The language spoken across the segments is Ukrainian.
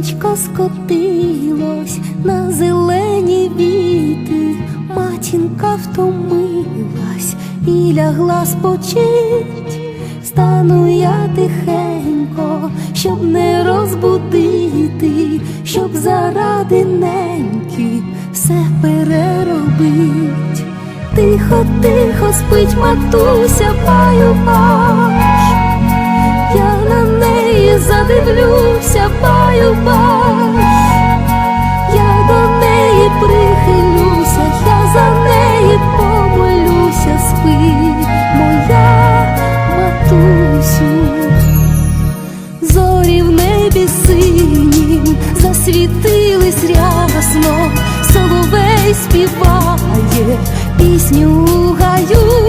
лихо скотилось на зелені віти, матінка втомилась і лягла спочить, стану я тихенько, щоб не розбудити, щоб заради неньки все переробить. Тихо, тихо спить матуся, на неї задивлюся, баш. Я до неї прихилюся, я за неї помолюся, спи, моя матусю. Зорі в небі синім засвітились рясно, соловей співає пісню гаю,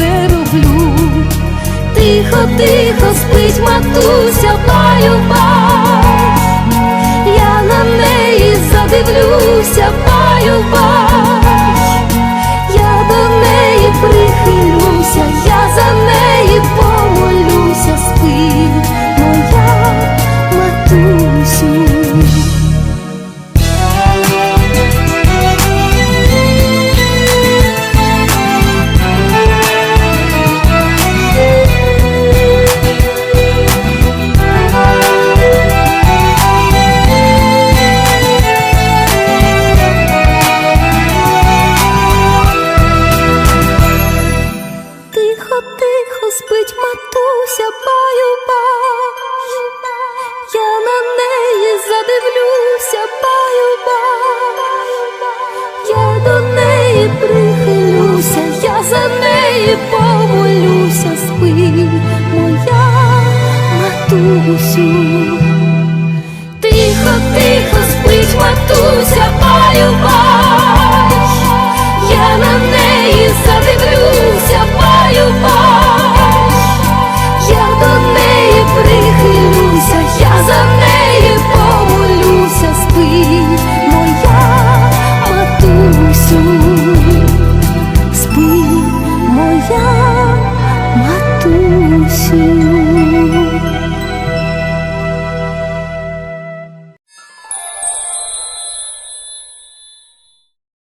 перероблю. Тихо, тихо спить матуся, баю спить матуся, баю баш. Я на неї задивлюся, баю баш. Я до неї прихилюся, я за неї помолюся, спи, моя матусю. Тихо, тихо 心。